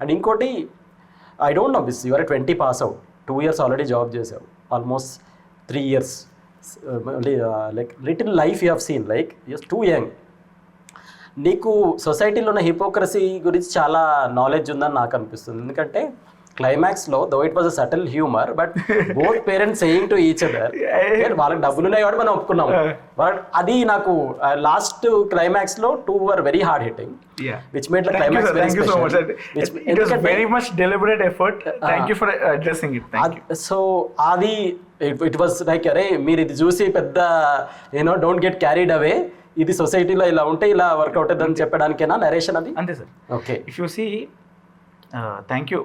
And ఇంకోటి I don't know is your twenty pass out two years already job చేసావు almost three years like little life you have seen like yes too young నీకు సొసైటీలో ఉన్న hypocrisy గురించి చాలా knowledge ఉందని నాకు అనిపిస్తుంది. ఎందుకంటే క్లైమాక్స్లో though it was a subtle humour but both parents saying to each other వాళ్ళకి డబ్బులు ఉన్నాయి కాబట్టి మనం ఒప్పుకున్నాం బట్ అది నాకు లాస్ట్ క్లైమాక్స్లో two are very hard hitting. Which made climax. Very. Special. Thank you for addressing it. Thank you. So అది it was like అరే మీరు ఇది చూసి పెద్ద you know don't get carried away ఇది సొసైటీలో ఇలా ఉంటే ఇలా వర్కౌట్ అవుతుందని చెప్పడానికేనా నరేషన్ అది అంతే sir okay if you see thank you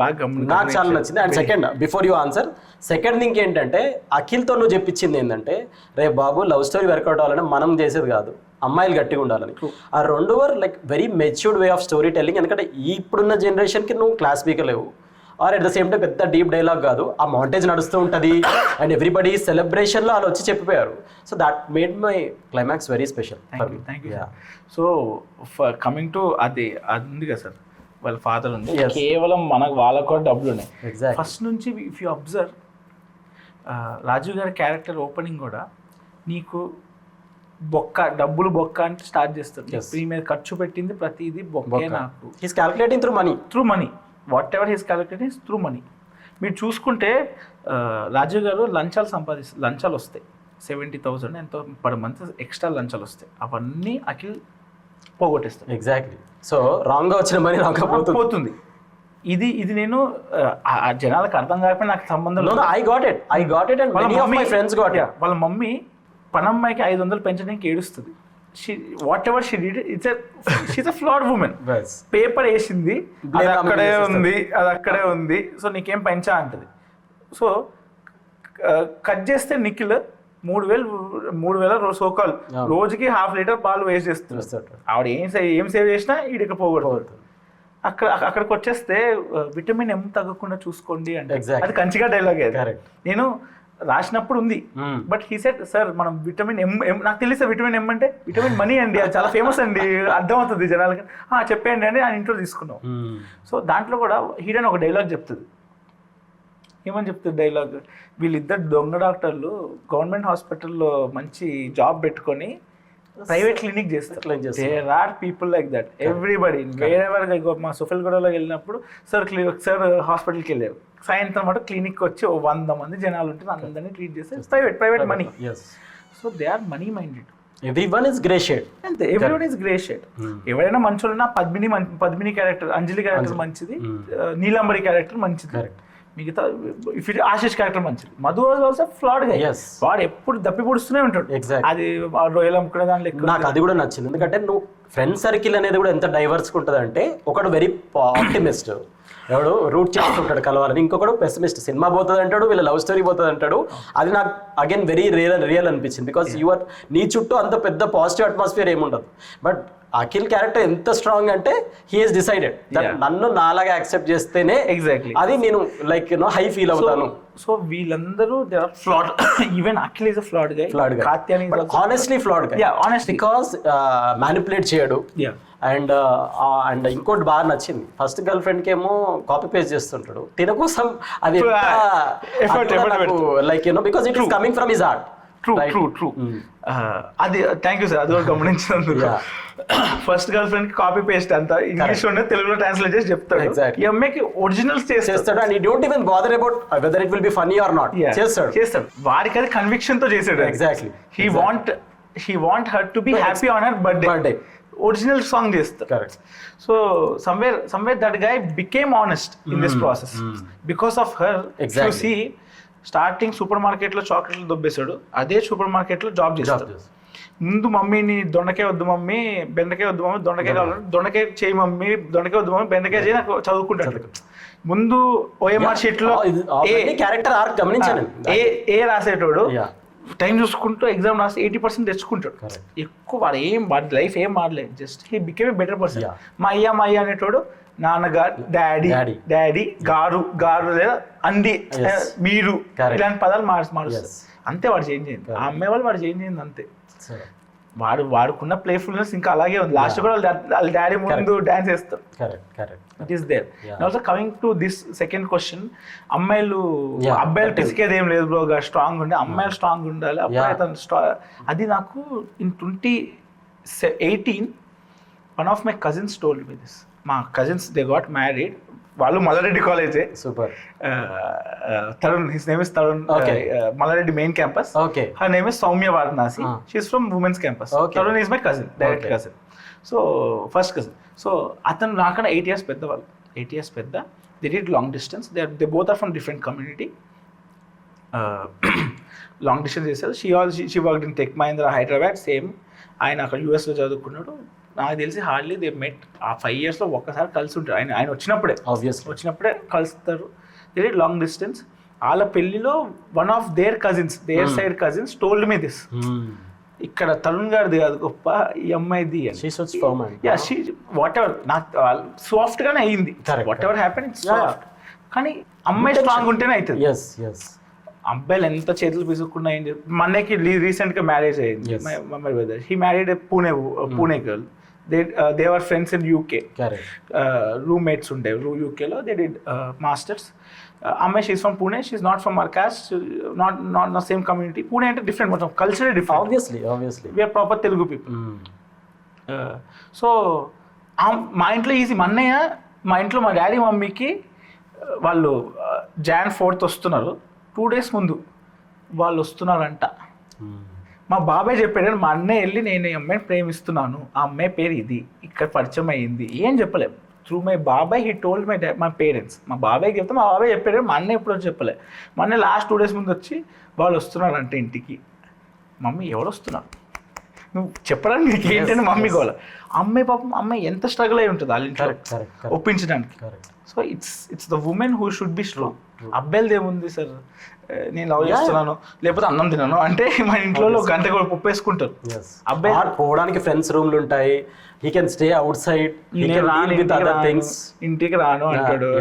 బాగా నాకు చాలా నచ్చింది. And second before you answer second thing ఏంటంటే అఖిల్తో నువ్వు చెప్పించింది ఏంటంటే రే బాబు లవ్ స్టోరీ వర్కౌట్ అవ్వాలంటే మనం చేసేది కాదు. అమ్మాయిలు గట్టిగా ఉండాలని. ఆ రెండు were like very matured way of story telling ఎందుకంటే ఇప్పుడున్న జనరేషన్కి నువ్వు క్లాస్ లేవు. Are at the same time పెద్ద డీప్ డైలాగ్ కాదు. ఆ మౌంటేజ్ నడుస్తూ ఉంటుంది. అండ్ ఎవ్రీబడి సెలబ్రేషన్లో వాళ్ళు వచ్చి చెప్పిపోయారు. So that made my climax very special thank you so coming to అది అది ఉంది కదా సార్ వాళ్ళ ఫాదర్ ఉంది. కేవలం మనకు వాళ్ళకు కూడా డబ్బులు ఉన్నాయి. ఎగ్జాక్ట్ ఫస్ట్ నుంచి ఇఫ్ యూ అబ్జర్వ్ రాజు గారి క్యారెక్టర్ ఓపెనింగ్ కూడా నీకు బొక్క డబ్బులు బొక్క అంటే స్టార్ట్ చేస్తారు. దీని మీద ఖర్చు పెట్టింది ప్రతిదీ బొక్కే నాకు. He's calculating through money through money whatever he's calculate is through money మీరు చూసుకుంటే రాజు గారు లంచాలు సంపాదిస్తారు లంచాలు వస్తాయి. సెవెంటీ థౌసండ్ ఎంతో పర్ మంత్ ఎక్స్ట్రా లంచాలు వస్తాయి. అవన్నీ అఖిల్ పోగొట్టేస్తాడు. ఎగ్జాక్ట్లీ సో రాంగ్గా వచ్చిన మనీ రాంగ్గా పోతుంది. ఇది ఇది నేను ఆ, జనాలకు అర్థం కాకపోయినా నాకు సంబంధం లేదు. And వాళ్ళ many of mummy my friends got Yeah, it. వాళ్ళ మమ్మీ పనమ్మాయికి ఐదు వందలు పెంచడానికి ఏడుస్తుంది. Whatever she did it's she's a flawed woman. Paper వేసింది అది అక్కడే. ఉంది అది అక్కడే ఉంది సో నీకేం పెంచా అంటది. సో కట్ చేస్తే నిఖిల్ మూడు వేలు మూడు వేల సోకాలు. రోజుకి హాఫ్ లీటర్ పాలు వేస్ట్ చేస్తాడు. ఆవిడ ఏం సేవ్ ఏం సేవ్ చేసినా ఈడికి పోగొడుతుంది. అక్కడ అక్క- అక్కడికి వచ్చేస్తే విటమిన్ ఎం తగ్గకుండా చూసుకోండి అంటే. అది కంచిగా డైలాగ్. నేను రాసినప్పుడు ఉంది. బట్ హీ సెట్ సార్ మనం విటమిన్ ఎం ఎం నాకు తెలిసే విటమిన్ ఎం అంటే విటమిన్ మనీ అండి అది చాలా ఫేమస్ అండి అర్థమవుతుంది జనాలకి "ఆ, చెప్పేయండి అని ఆయన ఇంట్లో తీసుకున్నాం Hmm. సో దాంట్లో కూడా హీరోయిన్ ఒక డైలాగ్ చెప్తుంది ఏమని చెప్తుంది డైలాగ్ వీళ్ళిద్దరు దొంగ డాక్టర్లు గవర్నమెంట్ హాస్పిటల్లో మంచి జాబ్ పెట్టుకొని ప్రైవేట్ క్లినిక్ చేస్తారు. There are people like that everybody wherever మా సుఫల్ గొడవలో వెళ్ళినప్పుడు సార్ క్లినిక్ సార్ హాస్పిటల్కి వెళ్ళారు సాయంత్రం పాటు క్లినిక్ వచ్చి వంద మంది జనాలు ఉంటుంది అందరినీ ట్రీట్ చేస్తారు. Private private money. So they are money minded. అంతే everyone is grey shade Hmm. ఎవరైనా మంచోళ్ళున్నా పద్మిని పద్మిని క్యారెక్టర్ అంజలి క్యారెక్టర్ మంచిది Hmm. నీలాంబరి క్యారెక్టర్ మంచిది. Correct. మిగతా ఇఫ్ ఇట్ ఆశిష్ క్యారెక్టర్ మంచిది. Madhu also flawed Yes. వాడు ఎప్పుడు దప్పి పొడుస్తూనే ఉంటాడు. Exactly. అది రొయ్యలు అమ్ముకునే దాంట్లో ఎక్కువ నాకు అది కూడా నచ్చింది. ఎందుకంటే నువ్వు ఫ్రెండ్ సర్కిల్ అనేది కూడా ఎంత డైవర్స్గా ఉంటుంది అంటే ఒకడు వెరీ ఆప్టిమిస్ట్ ఎవడు రూట్ చేస్తుంటాడు కలవాలని ఇంకొకడు పెసిమిస్ట్ సినిమా పోతుంది అంటాడు వీళ్ళ లవ్ స్టోరీ పోతుంది అంటాడు అది నాకు అగైన్ వెరీ రియల్ రియల్ అనిపించింది. బికాస్ యువర్ నీ చుట్టూ అంత పెద్ద పాజిటివ్ అట్మాస్ఫియర్ ఏముండదు. బట్ అఖిల్ క్యారెక్టర్ ఎంత స్ట్రాంగ్ అంటే హీఈస్ డిసైడెడ్ Yeah. నన్ను నాలాగా యాక్సెప్ట్ చేస్తేనే ఎగ్జాక్ట్లీ అది నేను లైక్ నో హై ఫీల్ అవుతాను. సో వీళ్ళందరూ they are flawed even Akhil is flawed guy flawed Katyayani honestly flawed Yeah, honestly. Because manipulate చేయడు. యా అండ్ అండ్ ఇంకోటి బాగా నచ్చింది. ఫస్ట్ గర్ల్ ఫ్రెండ్కి ఏమో కాపీ పేస్ట్ చేస్తుంటాడు. తిన కోసం అది like you know because it is coming from his art true true true అది థ్యాంక్ యూ సార్ అది కూడా గమనించినందుకు. Yeah. ఫస్ట్ గర్ల్ ఫ్రెండ్కి కాపీ పేస్ట్ అంతా ఇంగ్లీష్లోనే తెలుగులో ట్రాన్స్లేట్ చేసి చెప్తాడు. ఈ అమ్మాయికి ఒరిజినల్స్ చేస్తాడు. అండ్ ఈ don't even bother about whether it will be funny or not. చేస్తాడు. చేస్తాడు. వాడికి అది కన్విక్షన్తో చేసాడు Exactly. He want he want her to be happy on her birthday Birthday. Original song చేస్తాడు. Correct so somewhere somewhere that guy became honest in this process because of her Exactly. See starting super మార్కెట్లో చాక్లెట్లు దొబ్బేశాడు. అదే super మార్కెట్లో job చేస్తాడు. ముందు మమ్మీని దొండకాయ వద్దు మమ్మీ బెండకాయ వద్దు మమ్మీ దొండకాయ కావాలి దొండకాయ చేయి మమ్మీ దొండకాయ వద్దు మమ్మీ బెండకాయ చేయి నాకు చదువుకుంటాడు. ముందు ఓఎంఆర్ షీట్లో ఏ క్యారెక్టర్ ఆర్క్ గమనించాను. ఏ ఏ రాసేటోడు. టైం చూసుకుంటూ ఎగ్జామ్ రాసి ఎయిటీ పర్సెంట్ తెచ్చుకుంటాడు. ఎక్కువ వాడు ఏం వాడి లైఫ్ ఏం మాడలేదు just he became a better person. మా అయ్య మా అయ్య అనేటోడు నాన్నగారు డాడీ. డాడీ. గారు గారు లేదా అంది మీరు. ఇలాంటి పదాలు మార్చి మారుస్తారు. Yes. అంతే వాడు చేంజ్ అయింది. ఆ. అమ్మాయి వాళ్ళు వాడు చేంజ్ అయింది అంతే. వాడు వాడుకున్న ప్లేఫుల్నెస్ ఇంకా అలాగే ఉంది. లాస్ట్ కూడా వాళ్ళ డాడీ ముందు dance correct it is there. Also coming to this second question అమ్మాయిలు అబ్బాయిలు పిసికేది ఏం లేదు బ్రో స్ట్రాంగ్ ఉండే. అమ్మాయిలు స్ట్రాంగ్ ఉండాలి. అబ్బాయి స్ట్రా అది నాకు in twenty eighteen one of my cousins told me this మా కజిన్స్ దే గాట్ మ్యారీడ్ వాళ్ళు మల్లారెడ్డి కాలేజే super. Tarun his name is Tarun. Malla Reddy main campus okay her name is Soumya Varanasi. She's from women's campus. Tarun is my cousin direct. Cousin so first cousin so అతను నాకన్నా eight years పెద్దవాళ్ళు. Eight years పెద్ద. They did long distance they they both are from different community long distance చేశారు. She all she work in tech Mahindra Hyderabad same ఆయన అక్కడ యూఎస్లో చదువుకున్నాడు. నాకు తెలిసి హార్డ్లీ దే మెట్ ఆ ఫైవ్ ఇయర్స్లో ఒక్కసారి కలిసి ఉంటారు. ఆయన ఆయన వచ్చినప్పుడే. ఆబ్వియస్లీ వచ్చినప్పుడే కలుస్తారు. లాంగ్ డిస్టెన్స్ వాళ్ళ పెళ్ళిలో one of their cousins there. Side cousins told me this ఇక్కడ తరుణ్ గారిది కాదు గొప్ప ఈ అమ్మాయిది వాట్ ఎవర్ నాకు సాఫ్ట్ గానే Correct, whatever happen it's Yeah. Soft కానీ అమ్మాయి స్ట్రాంగ్ ఉంటేనే అవుతుంది అబ్బాయిలు ఎంత చేతులు పిసుక్కున్నా ఏం చెప్పి మొన్నకి రీసెంట్గా marriage brother he married Pune Pune girl they they are friends in UK roommates ఉండే యూకేలో దే డిడ్ మాస్టర్స్ అమ్మాయి she's from Pune she's not from our caste not not నా సేమ్ కమ్యూనిటీ పూణే అంటే డిఫరెంట్ మొత్తం కల్చరే different obviously obviously we're proper Telugu people so మా ఇంట్లో easy మా అన్నయ్య మా ఇంట్లో మా డాడీ మమ్మీకి uh, వాళ్ళు జాన్ ఫోర్త్ వస్తున్నారు. టూ డేస్ ముందు వాళ్ళు వస్తున్నారంట. మా బాబాయ్ చెప్పాడు మా అన్నయ్య వెళ్ళి నేను ఈ అమ్మాయిని ప్రేమిస్తున్నాను. ఆ అమ్మాయి పేరు ఇది. ఇక్కడ పరిచయం అయ్యింది ఏం చెప్పలేం. త్రూ మై బాబాయ్ he told my my parents మా బాబాయ్కి చెప్తే మా బాబాయ్ చెప్పాడు మా అన్నయ్య ఎప్పుడో చెప్పలే. మా అన్నయ్య లాస్ట్ టూ డేస్ ముందు వచ్చి వాళ్ళు వస్తున్నారంటే ఇంటికి. మమ్మీ ఎవరు వస్తున్నారు? నువ్వు చెప్పడానికి నీకు ఏంటంటే మమ్మీ. గోల. అమ్మాయి పాపం అమ్మాయి ఎంత స్ట్రగుల్ అయి ఉంటుంది వాళ్ళ ఇంట్లో? ఒప్పించడానికి. So it's it's the women who should be strong అబ్బాయిలది ఏముంది సార్ నేను లవ్. చేస్తున్నాను లేకపోతే అన్నం తిన్నాను అంటే మా ఇంట్లో. గంట కూడా ఉప్పేసుకుంటారు. ఎస్ అబ్బాయి- పోవడానికి ఫ్రెండ్స్ రూమ్లు ఉంటాయి. He can stay outside ఇంటికి రాను, థింగ్స్ ఇంటికి రాను Yeah, అంటాడు.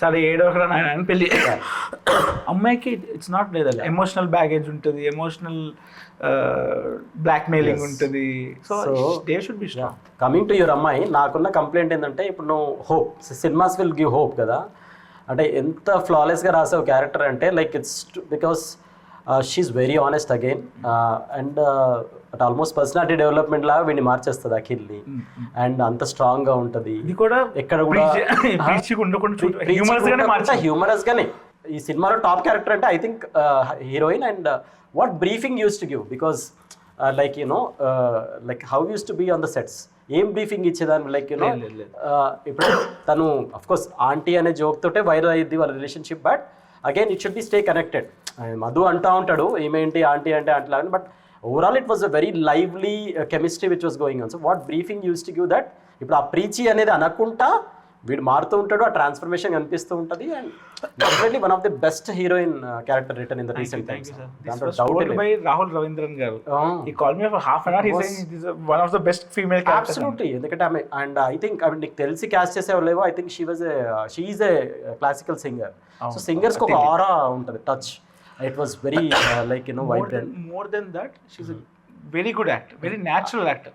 సరే ఏడో నాయన అని పెళ్ళి అమ్మాయికి ఇట్స్ నాట్ లేదా. ఎమోషనల్ బ్యాగేజ్ ఉంటుంది. Emotional blackmailing Yes. ఉంటుంది. So they should be coming to your అమ్మాయి నాకున్న కంప్లైంట్ ఏంటంటే ఇప్పుడు నువ్వు hope cinemas will give hope కదా. అంటే ఎంత ఫ్లాలెస్గా రాసావు క్యారెక్టర్ అంటే like it's because she's very honest again and at almost personality development లాగా వీడిని మార్చేస్తుంది అఖిల్ని. అండ్ అంత స్ట్రాంగ్గా ఉంటుంది. ఇది కూడా ఎక్కడ కూడా హ్యూమరస్ గానే ఈ సినిమాలో టాప్ క్యారెక్టర్ అంటే I think heroine and what briefing use to give because like you know like how use to be on the sets ఏం బ్రీఫింగ్ ఇచ్చేదాన్ని? లైక్ యూనో లేదు. ఇప్పుడు తను అఫ్ కోర్స్ ఆంటీ అనే జోక్ తోటే వైరల్ అయ్యింది వాళ్ళ relationship but again it should be stay connected Madhu అంటా ఉంటాడు ఏమేంటి ఆంటీ అంటే అట్లా but overall it was a very lively chemistry which was going on so what briefing use to give that ఇప్పుడు ఆ ప్రీచి అనేది అనకుండా వీడు మారుతూ ఉంటాడు ఆ ట్రాన్స్ఫర్మేషన్ కనిపిస్తూ ఉంటుంది and definitely one of the best heroine character return in the recent times దాంట్లో డౌట్ బై రాహుల్ రవీంద్రన్ గారు. ఈ call me for half an hour this one of the best female absolutely ఎందుకంటే ఆమె అండ్ ఐ థింక్ ఐ నీకు తెలిసి cast చేసేవాళ్ళేవో I think she was she's a classical singer so. సింగర్స్కి ఒక aura ఉంటుంది touch it was very like you know vibrant more then that she's very good actor very natural actor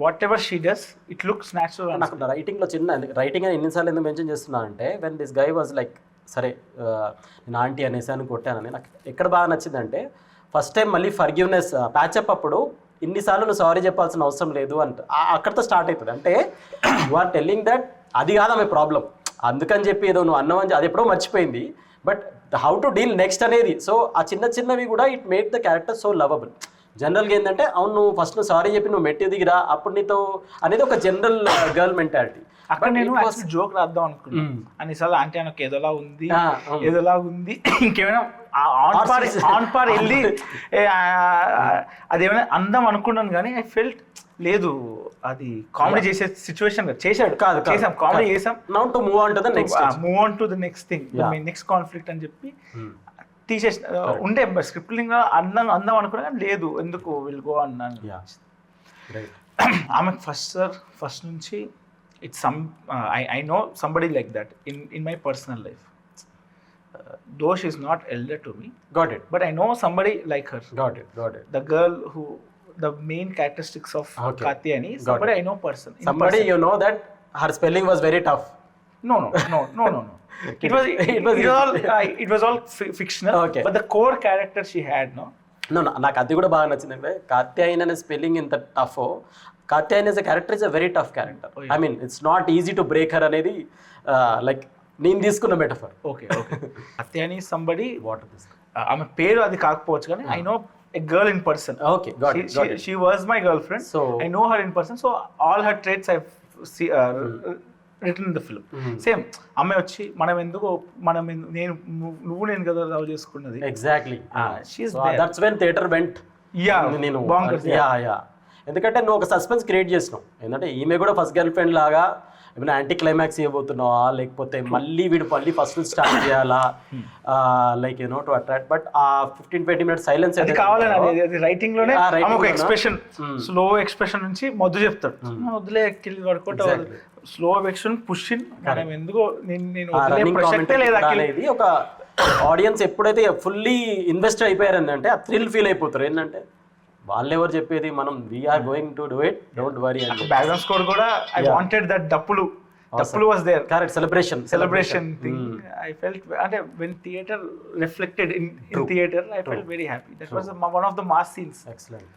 whatever she does it looks natural నాకు రైటింగ్లో చిన్న writing అని ఎన్నిసార్లు ఎందుకు mention చేస్తున్నానంటే when this guy was like సరే నేను aunty అనేసాను కొట్టానని నాకు ఎక్కడ బాగా నచ్చిందంటే ఫస్ట్ టైం మళ్ళీ ఫర్గివ్నెస్ ప్యాచప్ అప్పుడు ఇన్నిసార్లు నువ్వు సారీ చెప్పాల్సిన అవసరం లేదు అంట. అక్కడతో అక్కడితో స్టార్ట్ అవుతుంది అంటే యు ఆర్ టెల్లింగ్ దట్ అది కాదు ఆమె ప్రాబ్లం అందుకని చెప్పి ఏదో నువ్వు అన్నవని అది ఎప్పుడో మర్చిపోయింది. But how to deal next అనేది సో ఆ చిన్న చిన్నవి కూడా it made the character so lovable జనరల్గా ఏంటంటే అవును నువ్వు ఫస్ట్ నువ్వు సారీ చెప్పి నువ్వు మెట్టి దిగిరా అప్పుడు నీతో అనేది ఒక జనరల్ గర్ల్ మెంటాలిటీ. అక్కడ నేను జోక్ రాద్దాం అనుకున్నాను Mm. అన్నిసార్లు అంటే నాకు ఏదోలా ఉంది. ఏదోలా ఉంది. ఇంకేమైనా on par season. On par వెళ్ళి అదేమైనా అందం అనుకున్నాను కానీ ఐ ఫెల్ట్ లేదు. అది కామెడీ చేసే సిచ్యువేషన్ చేశాడు. కాదు చేసాం కామెడీ చేసాం now to move on to the next move on to the next thing. Next conflict అని చెప్పి తీసేసి ఉండే స్క్రిప్టింగ్ అందం అందం అనుకున్నా కానీ లేదు ఎందుకు విల్ గో అన్నాను యా ఆమె ఫస్ట్ సార్ ఫస్ట్ నుంచి it's some I I know somebody like that in in my personal life though she is not elder to me got it but I know somebody like her got it got it the girl who the main characteristics of Okay. Katyayani. Got Somebody it. I know person. in Somebody person. you know that her spelling was very tough. No, no, It was it, It was all uh, it was all fi- fictional. Okay. But the core character she had, no. No, no, నాకు అది కూడా బాగా నచ్చింది అంటే కాత్యాయన్ అనే spelling ఇంత tough Katyayan is a character is a very tough character Oh, I mean it's not easy to break her అనేది like నేను తీసుకున్న metaphor Okay, okay. Katyayani is somebody. Water Uh, ఆమె పేరు అది కాకపోవచ్చు కానీ I know a girl in person okay got she, she, she was my girlfriend. So- I know her in person. So all her traits I've see, uh, Hmm. The film. Same. అమ్మాయి వచ్చి మనం ఎందుకు మనం నేను నువ్వు- నేను కదా love చేసుకున్నది. Exactly Ah. That's when theatre went నేను యా యా ఎందుకంటే నువ్వు ఒక సస్పెన్స్ క్రియేట్ చేసినావు. ఎందుకంటే ఈమె కూడా ఫస్ట్ గర్ల్ ఫ్రెండ్ లాగా ఏమైనా యాంటీ క్లైమాక్స్ ఇవ్వబోతున్నావా? లేకపోతే మళ్ళీ వీడు మళ్ళీ ఫస్ట్ స్టార్ట్ చేయాలా? Like you know to attract but ఆ ఫిఫ్టీన్ ట్వంటీ మినిట్స్ సైలెన్స్ అది కావాలని రైటింగ్లోనే ఆమె ఒక? Expression Hmm. స్లో ఎక్స్ప్రెషన్ నుంచి మొద్దు చెప్తాడు. వదిలే kill workout Exactly. Slow expression push in మనం ఎందుకో నేను నేను ప్రసక్తే లేదు అనేది ఒక ఆడియన్స్ ఎప్పుడైతే ఫుల్లీ ఇన్వెస్ట్ అయిపోయారని అంటే ఆ థ్రిల్ ఫీల్ అయిపోతారు. ఏంటంటే వాళ్ళు ఎవరు చెప్పేది? మనం we're going to do it don't worry background score కూడా ఐ వాంటెడ్ దట్ డప్పులు. డప్పులు was there correct celebration thing. Hmm. I felt అంటే reflected in, in theater, I felt very happy. That was a, one of the mass scenes. Excellent